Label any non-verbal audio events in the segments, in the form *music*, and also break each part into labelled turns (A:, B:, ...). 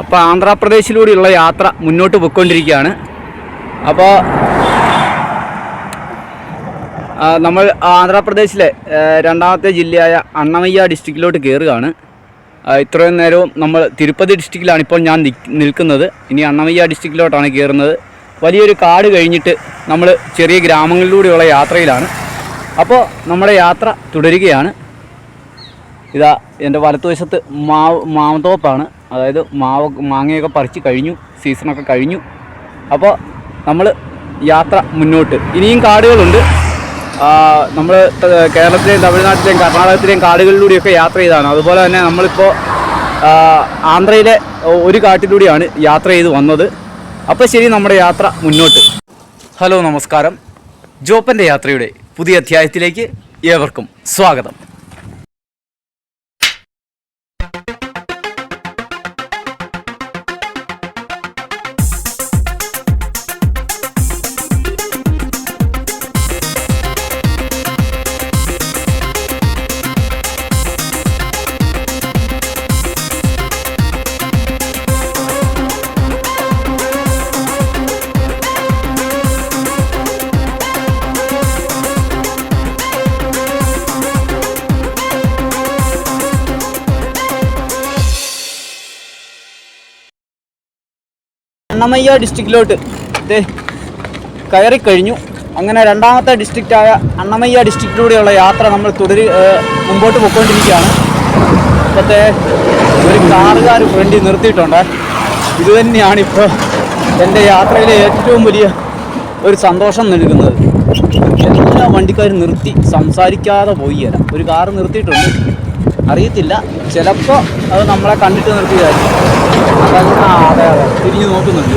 A: അപ്പോൾ ആന്ധ്രാപ്രദേശിലൂടെയുള്ള യാത്ര മുന്നോട്ട് പോയിക്കൊണ്ടിരിക്കുകയാണ്. അപ്പോൾ നമ്മൾ ആന്ധ്രാപ്രദേശിലെ രണ്ടാമത്തെ ജില്ലയായ അണ്ണമയ്യ ഡിസ്ട്രിക്റ്റിലോട്ട് കയറുകയാണ് ഇത്രയും നേരവും നമ്മൾ തിരുപ്പതി ഡിസ്ട്രിക്റ്റിലാണ് ഇപ്പോൾ ഞാൻ നിൽക്കുന്നത്. ഇനി അണ്ണമയ്യ ഡിസ്ട്രിക്റ്റിലോട്ടാണ് കയറുന്നത് വലിയൊരു കാട് കഴിഞ്ഞിട്ട് നമ്മൾ ചെറിയ ഗ്രാമങ്ങളിലൂടെയുള്ള യാത്രയിലാണ്. അപ്പോൾ നമ്മുടെ യാത്ര തുടരുകയാണ്. ഇതാ എന്റെ വലത്തുവശത്ത് മാവ് മാവത്തോപ്പാണ് അതായത് മാവ് മാങ്ങയൊക്കെ പറിച്ച് കഴിഞ്ഞു സീസണൊക്കെ കഴിഞ്ഞു. അപ്പോൾ നമ്മൾ യാത്ര മുന്നോട്ട്. ഇനിയും കാടുകളുണ്ട്. നമ്മൾ കേരളത്തിലെയും തമിഴ്നാട്ടിലെയും കർണാടകത്തിലെയും കാടുകളിലൂടെയൊക്കെ യാത്ര ചെയ്താണ്. അതുപോലെ തന്നെ നമ്മളിപ്പോൾ ആന്ധ്രയിലെ ഒരു കാട്ടിലൂടെയാണ് യാത്ര ചെയ്ത് വന്നത്. അപ്പോൾ ശരി നമ്മുടെ യാത്ര മുന്നോട്ട്. ഹലോ നമസ്കാരം. ജോപ്പന്റെ യാത്രയുടെ പുതിയ അധ്യായത്തിലേക്ക് ഏവർക്കും സ്വാഗതം. അണ്ണമയ്യ ഡിസ്ട്രിക്റ്റിലോട്ട് കയറി കഴിഞ്ഞു. അങ്ങനെ രണ്ടാമത്തെ ഡിസ്ട്രിക്റ്റായ അണ്ണമയ്യ ഡിസ്ട്രിക്റ്റിലൂടെയുള്ള യാത്ര നമ്മൾ തുടരി മുമ്പോട്ട് പോയിക്കൊണ്ടിരിക്കുകയാണ്. ഇപ്പോഴത്തെ ഒരു കാറുകാർ ഫ്രണ്ടിൽ നിർത്തിയിട്ടുണ്ട്. ഇത് തന്നെയാണ് ഇപ്പോൾ എന്റെ യാത്രയിലെ ഏറ്റവും വലിയ ഒരു സന്തോഷം നൽകുന്നത്. എല്ലാ വണ്ടിക്കാരും നിർത്തി സംസാരിക്കാതെ പോയി തരാം ഒരു കാറ് നിർത്തിയിട്ടുണ്ട്. അറിയത്തില്ല. ചിലപ്പോൾ അത് നമ്മളെ കണ്ടിട്ട് നിർത്തിയതായിരിക്കും. അപ്പം ആ അതെ അതെ. തിരിഞ്ഞ് നോക്കുന്നുണ്ട്.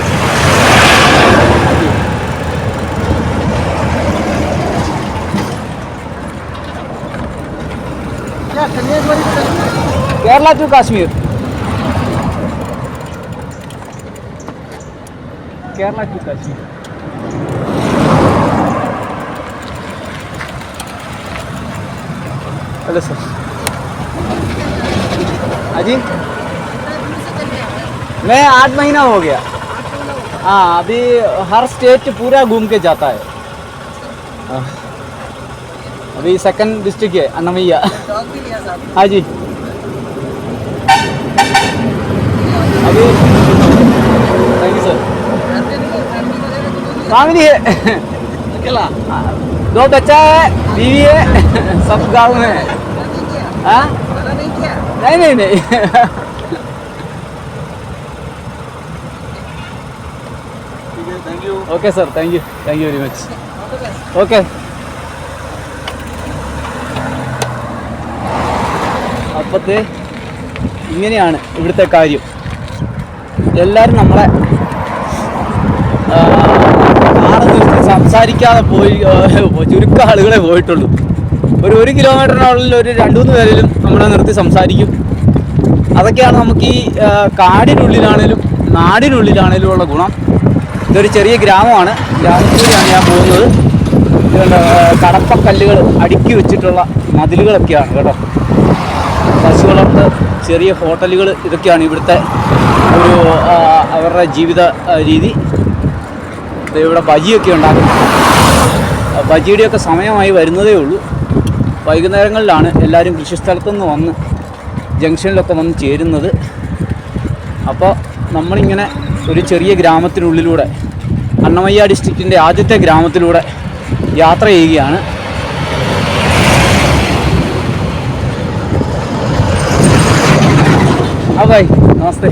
A: കേരള ടു കാശ്മീർ. കേരള ടു കാശ്മീർ. അല്ല സാർ. अजी? मैं आठ महीना हो गया। हाँ अभी हर स्टेट पूरा घूम के जाता है। हाँ। अभी सेकंड डिस्ट्रिक्ट है अन्नमैया हाँ जी अभी थैंक यू सर फैमिली है हाँ, दो बच्चा है बीवी है सब गाँव में है। हाँ? नहीं नहीं नहीं okay sir thank you thank you very much okay അപ്പത്തെ ഇങ്ങനെയാണ് ഇവിടുത്തെ കാര്യം എല്ലാവരും നമ്മളെ ആ, കാറ് നിർത്തി സംസാരിക്കാതെ പോയി ആ, ചുരുക്കം ആളുകളെ പോയിട്ടുള്ളൂ ഒരു ഒരു കിലോമീറ്ററിനുള്ളിൽ ഒരു രണ്ട് മൂന്ന് പേരിലും നമ്മളെ നിർത്തി സംസാരിക്കും. അതൊക്കെയാണ് നമുക്ക് ഈ കാടിനുള്ളിലാണേലും നാടിനുള്ളിലാണേലും ഉള്ള ഗുണം. ഇതൊരു ചെറിയ ഗ്രാമമാണ്. ഗ്രാമത്തിലൂടെയാണ് ഞാൻ പോകുന്നത്. കടപ്പക്കല്ലുകൾ അടുക്കി വെച്ചിട്ടുള്ള മതിലുകളൊക്കെയാണ് കേട്ടോ. പശു വളർത്ത് ചെറിയ ഹോട്ടലുകൾ ഇതൊക്കെയാണ് ഇവിടുത്തെ ഒരു അവരുടെ ജീവിത രീതി. ഇവിടെ ബജിയൊക്കെ ഉണ്ടാക്കുന്നത് ബജിയുടെയൊക്കെ സമയമായി വരുന്നതേ ഉള്ളൂ. വൈകുന്നേരങ്ങളിലാണ് എല്ലാവരും കൃഷിസ്ഥലത്തുനിന്ന് വന്ന് ജംഗ്ഷനിലൊക്കെ വന്ന് ചേരുന്നത്. അപ്പോൾ നമ്മളിങ്ങനെ ഒരു ചെറിയ ഗ്രാമത്തിനുള്ളിലൂടെ അണ്ണമയ്യ ഡിസ്ട്രിക്റ്റിന്റെ ആദ്യത്തെ ഗ്രാമത്തിലൂടെ യാത്ര ചെയ്യുകയാണ്. ഭായ് നമസ്തേ.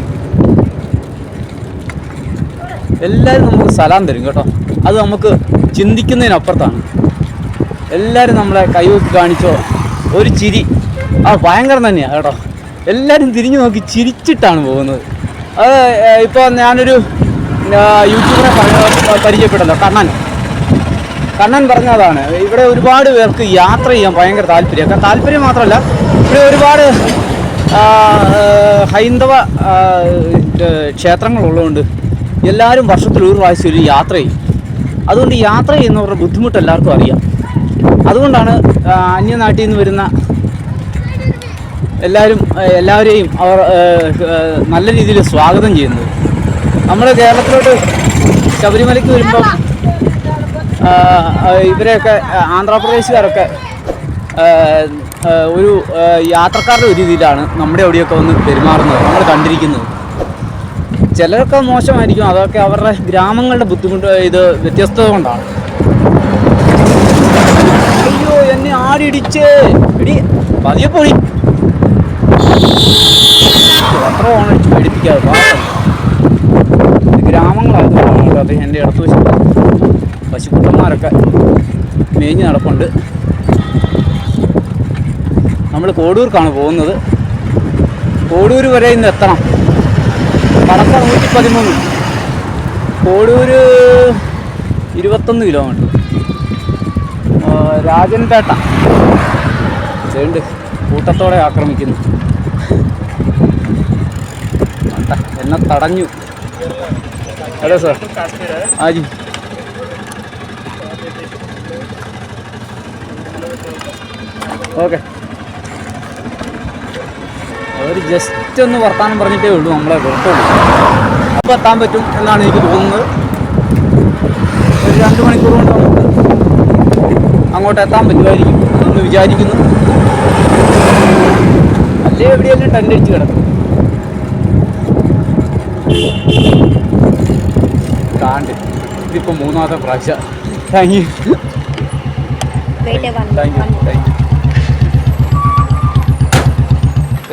A: എല്ലാവരും നമുക്ക് സലാം തരും കേട്ടോ. അത് നമുക്ക് ചിന്തിക്കുന്നതിനപ്പുറത്താണ്. എല്ലാവരും നമ്മളെ കൈവെക്കി കാണിച്ചോ. ഒരു ചിരി. ആ ഭയങ്കരം തന്നെയാണ് കേട്ടോ. എല്ലാവരും തിരിഞ്ഞു നോക്കി ചിരിച്ചിട്ടാണ് പോകുന്നത്. അത് ഇപ്പോൾ ഞാനൊരു യൂട്യൂബറെ പരിചയപ്പെട്ടല്ലോ കണ്ണൻ. കണ്ണൻ പറഞ്ഞതാണ് ഇവിടെ ഒരുപാട് പേർക്ക് യാത്ര ചെയ്യാൻ ഭയങ്കര താല്പര്യം. താല്പര്യം മാത്രമല്ല ഇവിടെ ഒരുപാട് ഹൈന്ദവ ക്ഷേത്രങ്ങളുള്ളതുകൊണ്ട് എല്ലാവരും വർഷത്തിൽ ഒരു പ്രാവശ്യം ഒരു യാത്ര ചെയ്യും. അതുകൊണ്ട് യാത്ര ചെയ്യുന്നവരുടെ ബുദ്ധിമുട്ട് എല്ലാവർക്കും അറിയാം. അതുകൊണ്ടാണ് അന്യനാട്ടിൽ നിന്ന് വരുന്ന എല്ലാവരും എല്ലാവരെയും അവർ നല്ല രീതിയിൽ സ്വാഗതം ചെയ്യുന്നത്. നമ്മൾ കേരളത്തിലോട്ട് ശബരിമലയ്ക്ക് വരുമ്പം ഇവരെയൊക്കെ ആന്ധ്രാപ്രദേശുകാരൊക്കെ ഒരു യാത്രക്കാരുടെ ഒരു രീതിയിലാണ് നമ്മുടെ അവിടെയൊക്കെ വന്ന് പെരുമാറുന്നത് നമ്മൾ കണ്ടിരിക്കുന്നത്. ചിലരൊക്കെ മോശമായിരിക്കും അതൊക്കെ അവരുടെ ഗ്രാമങ്ങളുടെ ബുദ്ധിമുട്ട് ഇത് വ്യത്യസ്തത കൊണ്ടാണ്. അയ്യോ എന്നെ ആടിടിച്ച് എടി പതിയെ പോയി. അത്ര ഓണടിച്ച് പേടിപ്പിക്കാതെ കേട്ടോ അത് എന്റെ ഇടത്ത് വശത്ത് പശുക്കുട്ടന്മാരൊക്കെ മേഞ്ഞ് നടപ്പുണ്ട്. നമ്മൾ കോടൂർക്കാണ് പോകുന്നത്. കോടൂർ വരെ ഇന്ന് എത്തണം. കടക്ക നൂറ്റി പതിമൂന്ന് കോടൂർ ഇരുപത്തൊന്ന് കിലോമീറ്റർ. രാജൻപേട്ട ചേണ്ട് കൂട്ടത്തോടെ ആക്രമിക്കുന്നു. എന്നെ തടഞ്ഞു. അതോ സാർ. ആജി ഓക്കെ. അവർ ജസ്റ്റ് ഒന്ന് വർത്താനം പറഞ്ഞിട്ടേ ഉള്ളൂ നമ്മളെ പുറത്തുള്ളൂ അപ്പോൾ എത്താൻ പറ്റും എന്നാണ് എനിക്ക് തോന്നുന്നത്. ഒരു രണ്ട് മണിക്കൂർ കൊണ്ട് അങ്ങോട്ട് എത്താൻ പറ്റുമായിരിക്കും എന്ന് വിചാരിക്കുന്നു. അല്ലേ എവിടെയെല്ലാം ടണ്ടടിച്ച് കിടക്കും. കാണ്ട്. ഇതിപ്പോൾ മൂന്നാമത്തെ പ്രാവശ്യം.
B: Thank
A: you thank you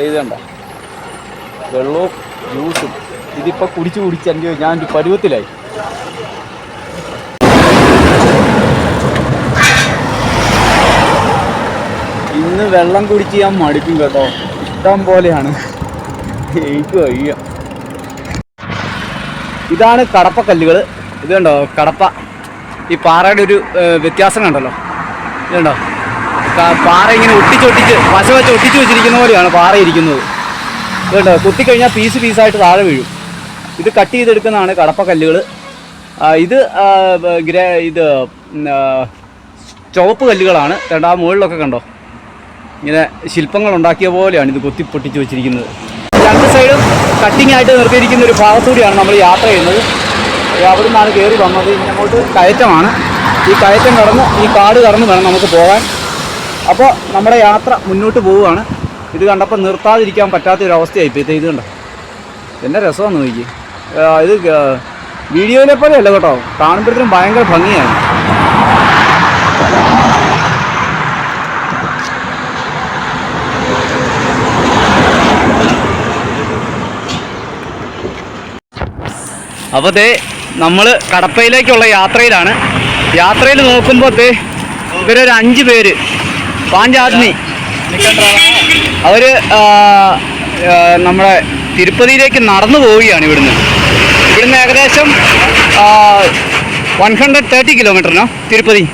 A: you വെള്ളവും ജ്യൂസും. ഇതിപ്പോൾ കുടിച്ച് കുടിച്ച് എന്റെ ഞാൻ പരുവത്തിലായി. ഇന്ന് വെള്ളം കുടിച്ച് ഞാൻ മടുക്കും കേട്ടോ. ഇഷ്ടം പോലെയാണ്. എനിക്ക് വയ്യ. ഇതാണ് കടപ്പക്കല്ലുകൾ ഇത് കണ്ടോ? കടപ്പ. ഈ പാറയുടെ ഒരു വ്യത്യാസം കണ്ടല്ലോ. ഇത് കണ്ടോ? പാറ ഇങ്ങനെ ഒട്ടിച്ചൊട്ടിച്ച് പശ വെച്ച് ഒട്ടിച്ച് വെച്ചിരിക്കുന്ന പോലെയാണ് പാറ ഇരിക്കുന്നത്. ഇത് കണ്ടോ? കുത്തിക്കഴിഞ്ഞാൽ പീസ് പീസായിട്ട് താഴെ വീഴും. ഇത് കട്ട് ചെയ്തെടുക്കുന്നതാണ് കടപ്പക്കല്ലുകൾ ഇത് ഗ്രേ ഇത് ചുവപ്പ് കല്ലുകളാണ്. കണ്ടോ? ആ മുകളിലൊക്കെ കണ്ടോ? ഇങ്ങനെ ശില്പങ്ങൾ ഉണ്ടാക്കിയ പോലെയാണ് ഇത് കൊത്തി പൊട്ടിച്ച് വെച്ചിരിക്കുന്നത്. രണ്ട് സൈഡും കട്ടിംഗ് ആയിട്ട് നിർത്തിയിരിക്കുന്ന ഒരു ഭാഗത്തൂടിയാണ് നമ്മൾ യാത്ര ചെയ്യുന്നത്. അവിടെ നിന്നാണ് കയറി വന്നത്. ഇനി അങ്ങോട്ട് കയറ്റമാണ്. ഈ കയറ്റം കടന്ന് ഈ കാട് കടന്ന് വേണം നമുക്ക് പോകാൻ. അപ്പോൾ നമ്മുടെ യാത്ര മുന്നോട്ട് പോവുകയാണ്. ഇത് കണ്ടപ്പോൾ നിർത്താതിരിക്കാൻ പറ്റാത്ത ഒരു അവസ്ഥയായി ഇപ്പോൾ ഇത് കണ്ടോ? എന്റെ രസമാണ് നോക്കി ഇത് വീഡിയോയിലെ പോലെയല്ല കേട്ടോ. കാണുമ്പോഴത്തേനും ഭയങ്കര ഭംഗിയാണ്. അപ്പോൾ ദേ നമ്മൾ കടപ്പയിലേക്കുള്ള യാത്രയിലാണ്. യാത്രയിൽ നോക്കുമ്പോൾ ഇവരൊരു അഞ്ച് പേര്. പാഞ്ചാത്മി അവർ നമ്മുടെ തിരുപ്പതിയിലേക്ക് നടന്നു പോവുകയാണ് ഇവിടുന്ന്. ഇവിടുന്ന് ഏകദേശം one hundred thirty കിലോമീറ്ററിനോ Tirupati.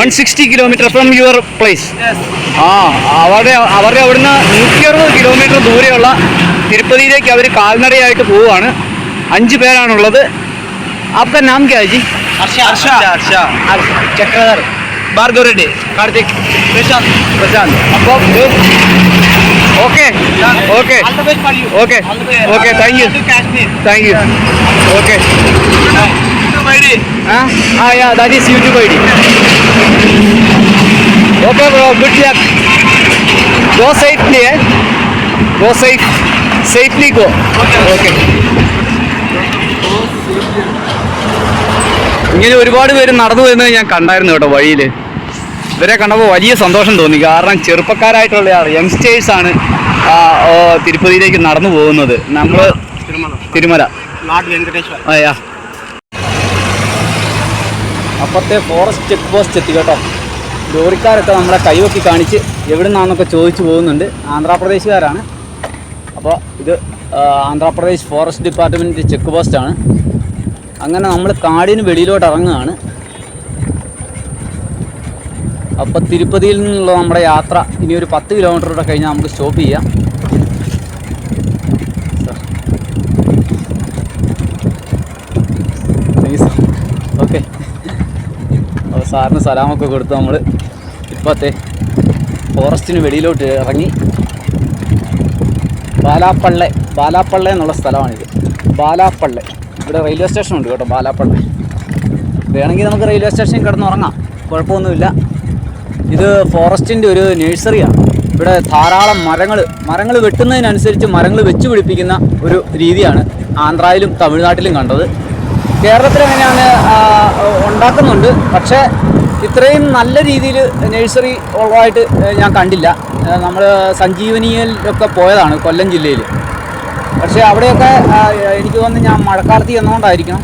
A: One sixty kilometer from your place ആ അവരുടെ അവരുടെ അവിടുന്ന് നൂറ്റി അറുപത് കിലോമീറ്റർ ദൂരെയുള്ള തിരുപ്പതിയിലേക്ക് അവർ കാൽനടയായിട്ട് പോവുകയാണ്. അഞ്ച് പേരാണുള്ളത് आपका नाम क्या है जी
C: हर्षा हर्षा हर्षा
A: चक्रधर
C: भार्गव रेड्डी
A: कार्तिक
C: प्रशांत
A: प्रशांत അപ്പോൾ okay okay
C: all the best for you
A: Okay.
C: all the best
A: Okay, thank you.
C: to Kashmir
A: thank you okay
C: YouTube ID
A: ആ ആ yeah that is YouTube I D okay bro good luck go safely ഏ go safe safely go okay ഇങ്ങനെ ഒരുപാട് പേര് നടന്നു വരുന്നത് ഞാൻ കണ്ടായിരുന്നു കേട്ടോ വഴിയിൽ. ഇവരെ കണ്ടപ്പോൾ വലിയ സന്തോഷം തോന്നി. കാരണം ചെറുപ്പക്കാരായിട്ടുള്ള യങ്സ്റ്റേഴ്സ് ആണ് തിരുപ്പതിയിലേക്ക് നടന്നു പോകുന്നത്. നമ്മൾ തിരുമല. അയ്യാ അപ്പത്തെ ഫോറസ്റ്റ് ചെക്ക് പോസ്റ്റ് എത്തി കേട്ടോ. ലോറിക്കാരൊക്കെ നമ്മളെ കൈവക്കി കാണിച്ച് എവിടെ നിന്നാണെന്നൊക്കെ ചോദിച്ചു പോകുന്നുണ്ട്. ആന്ധ്രാപ്രദേശുകാരാണ്. അപ്പോൾ ഇത് ആന്ധ്രാപ്രദേശ് ഫോറസ്റ്റ് ഡിപ്പാർട്ട്മെന്റ് ചെക്ക് പോസ്റ്റാണ് അങ്ങനെ നമ്മൾ കാടിന് വെളിയിലോട്ട് ഇറങ്ങുകയാണ്. അപ്പോൾ തിരുപ്പതിയിൽ നിന്നുള്ള നമ്മുടെ യാത്ര ഇനി ഒരു പത്ത് കിലോമീറ്റർ കൂടെ കഴിഞ്ഞാൽ നമുക്ക് സ്റ്റോപ്പ് ചെയ്യാം. ഓക്കെ അപ്പോൾ സാറിന് സലാമൊക്കെ കൊടുത്ത് നമ്മൾ ഇപ്പോഴത്തെ ഫോറസ്റ്റിന് വെളിയിലോട്ട് ഇറങ്ങി. ബാലാപ്പള്ളെ ബാലാപ്പള്ളെ എന്നുള്ള സ്ഥലമാണിത്. ബാലാപ്പള്ളെ. ഇവിടെ റെയിൽവേ സ്റ്റേഷൻ ഉണ്ട് കേട്ടോ ബാലാപ്പള്ളി. വേണമെങ്കിൽ നമുക്ക് റെയിൽവേ സ്റ്റേഷനിൽ കിടന്നുറങ്ങാം. കുഴപ്പമൊന്നുമില്ല. ഇത് ഫോറസ്റ്റിന്റെ ഒരു നഴ്സറിയാണ് ഇവിടെ ധാരാളം മരങ്ങൾ മരങ്ങൾ വെട്ടുന്നതിനനുസരിച്ച് മരങ്ങൾ വെച്ച് പിടിപ്പിക്കുന്ന ഒരു രീതിയാണ് ആന്ധ്രയിലും തമിഴ്നാട്ടിലും കണ്ടത്. കേരളത്തിൽ അങ്ങനെയാണ് ഉണ്ടാക്കുന്നുണ്ട്. പക്ഷേ ഇത്രയും നല്ല രീതിയിൽ നഴ്സറി ഉള്ളതായിട്ട് ഞാൻ കണ്ടില്ല. നമ്മൾ സഞ്ജീവനിയിലൊക്കെ പോയതാണ് കൊല്ലം ജില്ലയിൽ പക്ഷേ അവിടെയൊക്കെ എനിക്ക് തോന്നുന്നു ഞാൻ മഴക്കാലത്ത് ചെന്നുകൊണ്ടായിരിക്കണം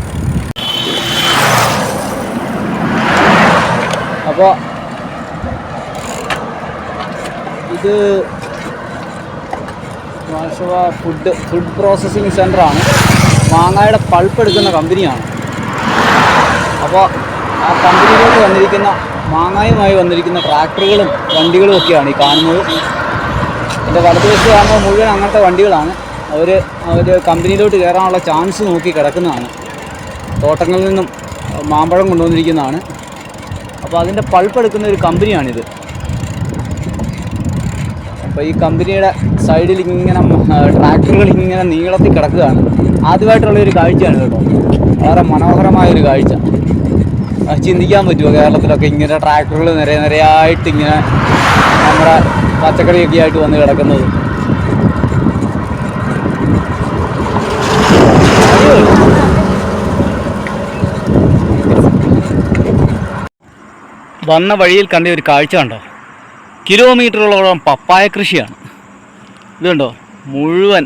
A: അപ്പോൾ ഇത് ഫുഡ് ഫുഡ് പ്രോസസ്സിങ് സെന്ററാണ് മാങ്ങയുടെ പൾപ്പ് എടുക്കുന്ന കമ്പനിയാണ്. അപ്പോൾ ആ കമ്പനിയിലോട്ട് വന്നിരിക്കുന്ന മാങ്ങായുമായി വന്നിരിക്കുന്ന ട്രാക്ടറുകളും വണ്ടികളും ഒക്കെയാണ് ഈ കാണുന്നത്. എന്റെ വലതുവശത്ത് കാണുമ്പോൾ മുഴുവൻ അങ്ങനത്തെ വണ്ടികളാണ്. അവർ അവർ കമ്പനിയിലോട്ട് കയറാനുള്ള ചാൻസ് നോക്കി കിടക്കുന്നതാണ്. തോട്ടങ്ങളിൽ നിന്നും മാമ്പഴം കൊണ്ടുവന്നിരിക്കുന്നതാണ്. അപ്പോൾ അതിന്റെ പൾപ്പ് എടുക്കുന്ന ഒരു കമ്പനിയാണിത്. അപ്പോൾ ഈ കമ്പനിയുടെ സൈഡിൽ ഇങ്ങനെ ട്രാക്ടറുകൾ ഇങ്ങനെ നീളത്തിൽ കിടക്കുകയാണ്. ആദ്യമായിട്ടുള്ള ഒരു കാഴ്ചയാണ് കേട്ടോ. വളരെ മനോഹരമായ ഒരു കാഴ്ച. ചിന്തിക്കാൻ പറ്റുമോ കേരളത്തിലൊക്കെ ഇങ്ങനെ ട്രാക്ടറുകൾ നിറയെ നിരയായിട്ട് ഇങ്ങനെ നമ്മുടെ പച്ചക്കറിയൊക്കെ ആയിട്ട് വന്ന് കിടക്കുന്നത്? വന്ന വഴിയിൽ കണ്ട ഒരു കാഴ്ച കണ്ടോ? കിലോമീറ്ററുകളോളം പപ്പായ കൃഷിയാണ്. ഇതുണ്ടോ മുഴുവൻ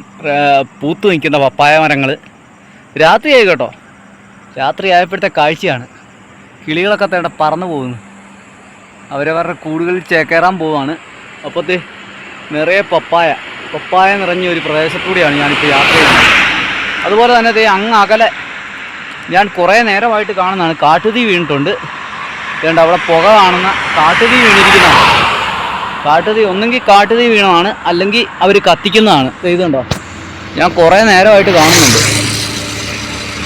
A: പൂത്തു നിൽക്കുന്ന പപ്പായ മരങ്ങൾ രാത്രിയായി കേട്ടോ. രാത്രി ആയപ്പോഴത്തെ കാഴ്ചയാണ്. കിളികളൊക്കെ തേടെ പറന്നു പോകുന്നു. അവരവരുടെ കൂടുകളിൽ ചേക്കേറാൻ പോവാണ്. അപ്പോഴത്തെ നിറയെ പപ്പായ. പപ്പായ നിറഞ്ഞ ഒരു പ്രദേശത്തൂടെയാണ് ഞാനിപ്പോൾ യാത്ര ചെയ്യുന്നത്. അതുപോലെ തന്നെ അങ്ങ് അകലെ ഞാൻ കുറേ നേരമായിട്ട് കാണുന്നതാണ്. കാട്ടുതീ വീണിട്ടുണ്ട്. വേണ്ട അവിടെ പുക കാണുന്ന കാട്ടുതീ വീണിരിക്കുന്നതാണ്. കാട്ടുതീ ഒന്നെങ്കിൽ കാട്ടുതീ വീണതാണ് അല്ലെങ്കിൽ അവർ കത്തിക്കുന്നതാണ്. ഇതുണ്ടോ? ഞാൻ കുറേ നേരമായിട്ട് കാണുന്നുണ്ട്.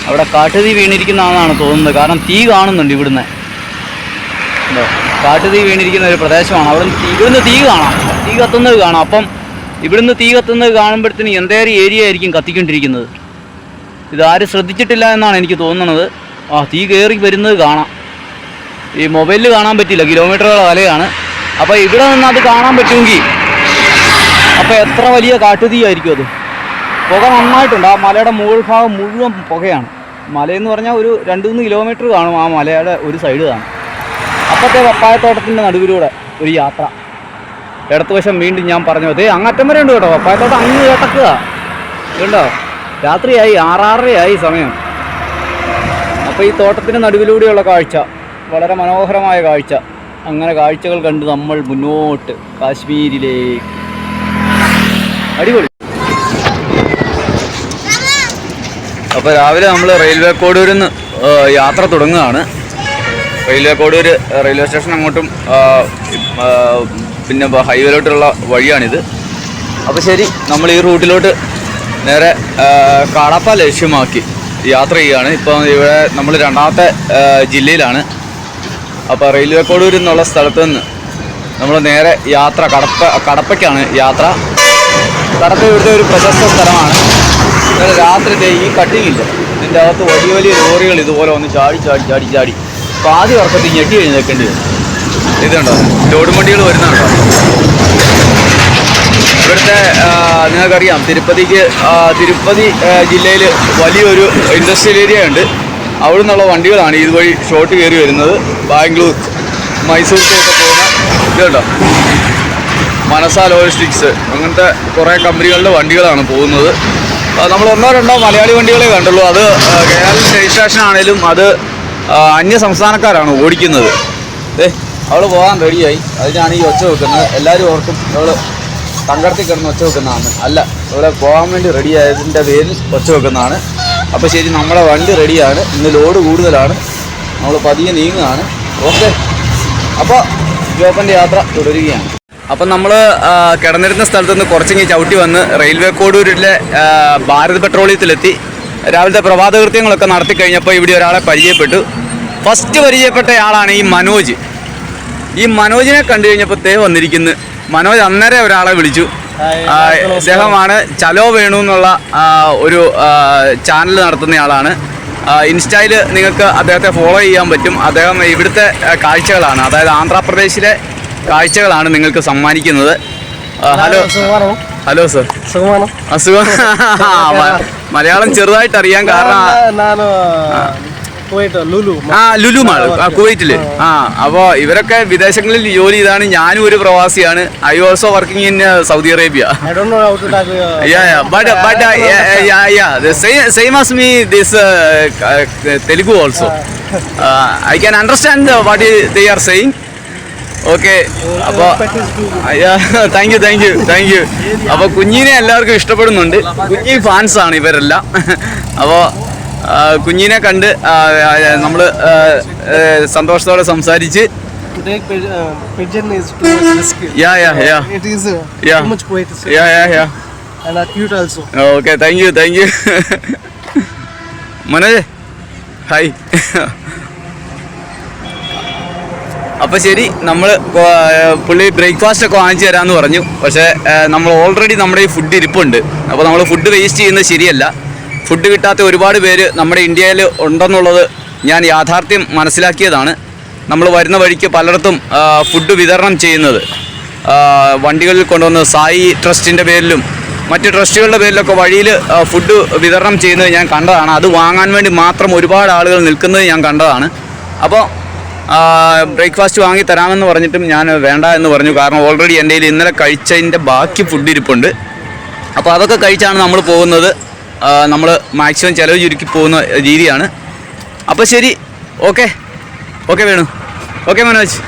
A: അവിടെ കാട്ടുതീ വീണിരിക്കുന്നതാണെന്നാണ് തോന്നുന്നത്. കാരണം തീ കാണുന്നുണ്ട് ഇവിടുന്ന്. കാട്ടുതീ വീണിരിക്കുന്ന ഒരു പ്രദേശമാണ്. അവിടെ ഇവിടുന്ന് തീ കാണാം. തീ കത്തുന്നത് കാണാം. അപ്പം ഇവിടുന്ന് തീ കത്തുന്നത് കാണുമ്പോഴത്തേന് എന്തേലും ഏരിയ ആയിരിക്കും കത്തിക്കൊണ്ടിരിക്കുന്നത്. ഇതാരും ശ്രദ്ധിച്ചിട്ടില്ല എന്നാണ് എനിക്ക് തോന്നുന്നത്. ആ തീ കയറി വരുന്നത് കാണാം. ഈ മൊബൈലിൽ കാണാൻ പറ്റില്ല കിലോമീറ്ററുകൾ വലയാണ്. അപ്പോൾ ഇവിടെ നിന്ന് അത് കാണാൻ പറ്റുമെങ്കിൽ അപ്പോൾ എത്ര വലിയ കാട്ടുതീയായിരിക്കും അത്? പുക നന്നായിട്ടുണ്ട്. ആ മലയുടെ മുകൾ ഭാഗം മുഴുവൻ പുകയാണ്. മലയെന്ന് പറഞ്ഞാൽ ഒരു രണ്ട് മൂന്ന് കിലോമീറ്റർ കാണും ആ മലയുടെ ഒരു സൈഡ് കാണും. അപ്പത്തെ പപ്പായത്തോട്ടത്തിന്റെ നടുവിലൂടെ ഒരു യാത്ര. ഇടത്ത് വശം വീണ്ടും ഞാൻ പറഞ്ഞു. അതേ അങ്ങറ്റം വരെ ഉണ്ട് കേട്ടോ. പപ്പായത്തോട്ടം അങ്ങ് കേട്ടക്കുക. കണ്ടോ? രാത്രിയായി ആറാറരയായി സമയം. അപ്പോൾ ഈ തോട്ടത്തിന്റെ നടുവിലൂടെയുള്ള കാഴ്ച. വളരെ മനോഹരമായ കാഴ്ച. അങ്ങനെ കാഴ്ചകൾ കണ്ട് നമ്മൾ മുന്നോട്ട് കാശ്മീരിലേക്ക്. അടിപൊളി. അപ്പോൾ രാവിലെ നമ്മൾ റെയിൽവേ കോഡൂരിൽ നിന്ന് യാത്ര തുടങ്ങുകയാണ്. റെയിൽവേ കോഡൂർ റെയിൽവേ സ്റ്റേഷൻ അങ്ങോട്ടും പിന്നെ ഹൈവേലോട്ടുള്ള വഴിയാണിത്. അപ്പോൾ ശരി നമ്മൾ ഈ റൂട്ടിലോട്ട് നേരെ കടപ്പ ലക്ഷ്യമാക്കി യാത്ര ചെയ്യുകയാണ്. ഇപ്പോൾ ഇവിടെ നമ്മൾ രണ്ടാമത്തെ ജില്ലയിലാണ്. അപ്പോൾ റെയിൽവേ കോടൂരിൽ നിന്നുള്ള സ്ഥലത്ത് നിന്ന് നമ്മൾ നേരെ യാത്ര കടപ്പ കടപ്പയ്ക്കാണ് യാത്ര. കടപ്പ ഇവിടുത്തെ ഒരു പ്രശസ്ത സ്ഥലമാണ്. രാത്രി ഈ കട്ടിങ്ങില്ല ഇതിന്റെ അകത്ത് വലിയ വലിയ ലോറികൾ ഇതുപോലെ ഒന്ന് ചാടി ചാടി ചാടി ചാടി. പാതി വർഷത്തിൽ ഞെട്ടി എഴുന്നേക്കേണ്ടി വരും ഇതുണ്ടോ ലോഡ് വരുന്നുണ്ടോ? ഇവിടുത്തെ നിങ്ങൾക്കറിയാം തിരുപ്പതിക്ക് തിരുപ്പതി ജില്ലയിൽ വലിയൊരു ഇൻഡസ്ട്രിയൽ ഏരിയ ഉണ്ട്. അവിടെ നിന്നുള്ള വണ്ടികളാണ് ഇതുവഴി ഷോട്ട് കയറി വരുന്നത്. ബാംഗ്ലൂർ മൈസൂർക്കൊക്കെ പോകുന്ന ഇതുണ്ടോ? മനസ ലോജിസ്റ്റിക്സ് അങ്ങനത്തെ കുറേ കമ്പനികളുടെ വണ്ടികളാണ് പോകുന്നത്. നമ്മൾ ഒന്നോ രണ്ടോ മലയാളി വണ്ടികളെ കണ്ടുള്ളൂ. അത് കേരള രജിസ്ട്രേഷൻ ആണേലും അത് അന്യ സംസ്ഥാനക്കാരാണ് ഓടിക്കുന്നത്. ഏ അവൾ പോകാൻ റെഡിയായി അതിനാണ് ഈ ഒച്ച വെക്കുന്നത്. എല്ലാവരും ഓർക്കും അവൾ തങ്കടത്തിൽ കിടന്ന് ഒച്ച വെക്കുന്നതാണ്. അല്ല ഇവിടെ പോകാൻ വേണ്ടി റെഡി ആയതിന്റെ പേരിൽ ഒച്ച വെക്കുന്നതാണ്. അപ്പോൾ ശരി നമ്മുടെ വണ്ടി റെഡിയാണ്. ഇന്ന് ലോഡ് കൂടുതലാണ്. നമ്മൾ പതിയെ നീങ്ങുകയാണ്. ഓക്കെ. അപ്പോൾ ജോപ്പന്റെ യാത്ര തുടരുകയാണ്. അപ്പം നമ്മൾ കിടന്നിരുന്ന സ്ഥലത്ത് നിന്ന് കുറച്ചിങ്ങി ചവിട്ടി വന്ന് റെയിൽവേ കോഡൂരിലെ ഭാരത് പെട്രോളിയത്തിലെത്തി. രാവിലത്തെ പ്രഭാത കൃത്യങ്ങളൊക്കെ നടത്തി കഴിഞ്ഞപ്പോൾ ഇവിടെ ഒരാളെ പരിചയപ്പെട്ടു. ഫസ്റ്റ് പരിചയപ്പെട്ടയാളാണ് ഈ മനോജ്. ഈ മനോജിനെ കണ്ടു കഴിഞ്ഞപ്പോൾ തേ വന്നിരിക്കുന്നു. മനോജ് അന്നേരം ഒരാളെ വിളിച്ചു. ഇദ്ദേഹമാണ് ചലോ വേണു എന്നുള്ള ഒരു ചാനൽ നടത്തുന്നയാളാണ്. ഇൻസ്റ്റയിൽ നിങ്ങൾക്ക് അദ്ദേഹത്തെ ഫോളോ ചെയ്യാൻ പറ്റും. അദ്ദേഹം ഇവിടുത്തെ കാഴ്ചകളാണ്. അതായത് ആന്ധ്രാപ്രദേശിലെ കാഴ്ചകളാണ് നിങ്ങൾക്ക് സമ്മാനിക്കുന്നത്. ഹലോ. Hello sir.
D: സുഖമാണോ?
A: അസുഖം മലയാളം ചെറുതായിട്ട് അറിയാൻ കാരണം
D: ലുലു.
A: മാൾ കുവൈറ്റിൽ. ആ. അപ്പോൾ ഇവരൊക്കെ വിദേശങ്ങളിൽ ജോലി ചെയ്താണ്. ഞാനും ഒരു പ്രവാസിയാണ്.
D: I
A: also working in Saudi Arabia Telugu also I can understand what they are saying. Okay അപ്പോൾ thank you thank you thank you അപ്പോൾ കുഞ്ഞിനെ എല്ലാവർക്കും ഇഷ്ടപ്പെടുന്നുണ്ട്. കുഞ്ഞി ഫാൻസാണ് ആണ് ഇവരെല്ലാം. *laughs* അപ്പോൾ കുഞ്ഞിനെ കണ്ട് നമ്മൾ സന്തോഷത്തോടെ സംസാരിച്ച്. Okay thank you thank you Manoj hi അപ്പോൾ ശരി നമ്മൾ പുള്ളി ബ്രേക്ക്ഫാസ്റ്റ് ഒക്കെ വാങ്ങിച്ചു തരാമെന്ന് പറഞ്ഞു. പക്ഷേ നമ്മൾ ഓൾറെഡി നമ്മുടെ ഈ ഫുഡ് ഇരിപ്പുണ്ട്. അപ്പോൾ നമ്മൾ ഫുഡ് വേസ്റ്റ് ചെയ്യുന്നത് ശരിയല്ല. ഫുഡ് കിട്ടാത്ത ഒരുപാട് പേര് നമ്മുടെ ഇന്ത്യയിൽ ഉണ്ടെന്നുള്ളത് ഞാൻ യാഥാർത്ഥ്യം മനസ്സിലാക്കിയതാണ്. നമ്മൾ വരുന്ന വഴിക്ക് പലയിടത്തും ഫുഡ് വിതരണം ചെയ്യുന്നത്. വണ്ടികളിൽ കൊണ്ടുവന്ന് സായി ട്രസ്റ്റിന്റെ പേരിലും മറ്റ് ട്രസ്റ്റുകളുടെ പേരിലൊക്കെ വഴിയിൽ ഫുഡ് വിതരണം ചെയ്യുന്നത് ഞാൻ കണ്ടതാണ്. അത് വാങ്ങാൻ വേണ്ടി മാത്രം ഒരുപാട് ആളുകൾ നിൽക്കുന്നത് ഞാൻ കണ്ടതാണ്. അപ്പോൾ ബ്രേക്ക്ഫാസ്റ്റ് വാങ്ങി തരാമെന്ന് പറഞ്ഞിട്ടും ഞാൻ വേണ്ട എന്ന് പറഞ്ഞു. കാരണം ഓൾറെഡി എന്റെ കയ്യിൽ ഇന്നലെ കഴിച്ചതിന്റെ ബാക്കി ഫുഡ് ഇരിപ്പുണ്ട്. അപ്പോൾ അതൊക്കെ കഴിച്ചാണ് നമ്മൾ പോകുന്നത്. നമ്മൾ മാക്സിമം ചിലവ് ചുരുക്കി പോകുന്ന രീതിയാണ്. അപ്പോൾ ശരി okay. Okay Venu. Okay Manoj.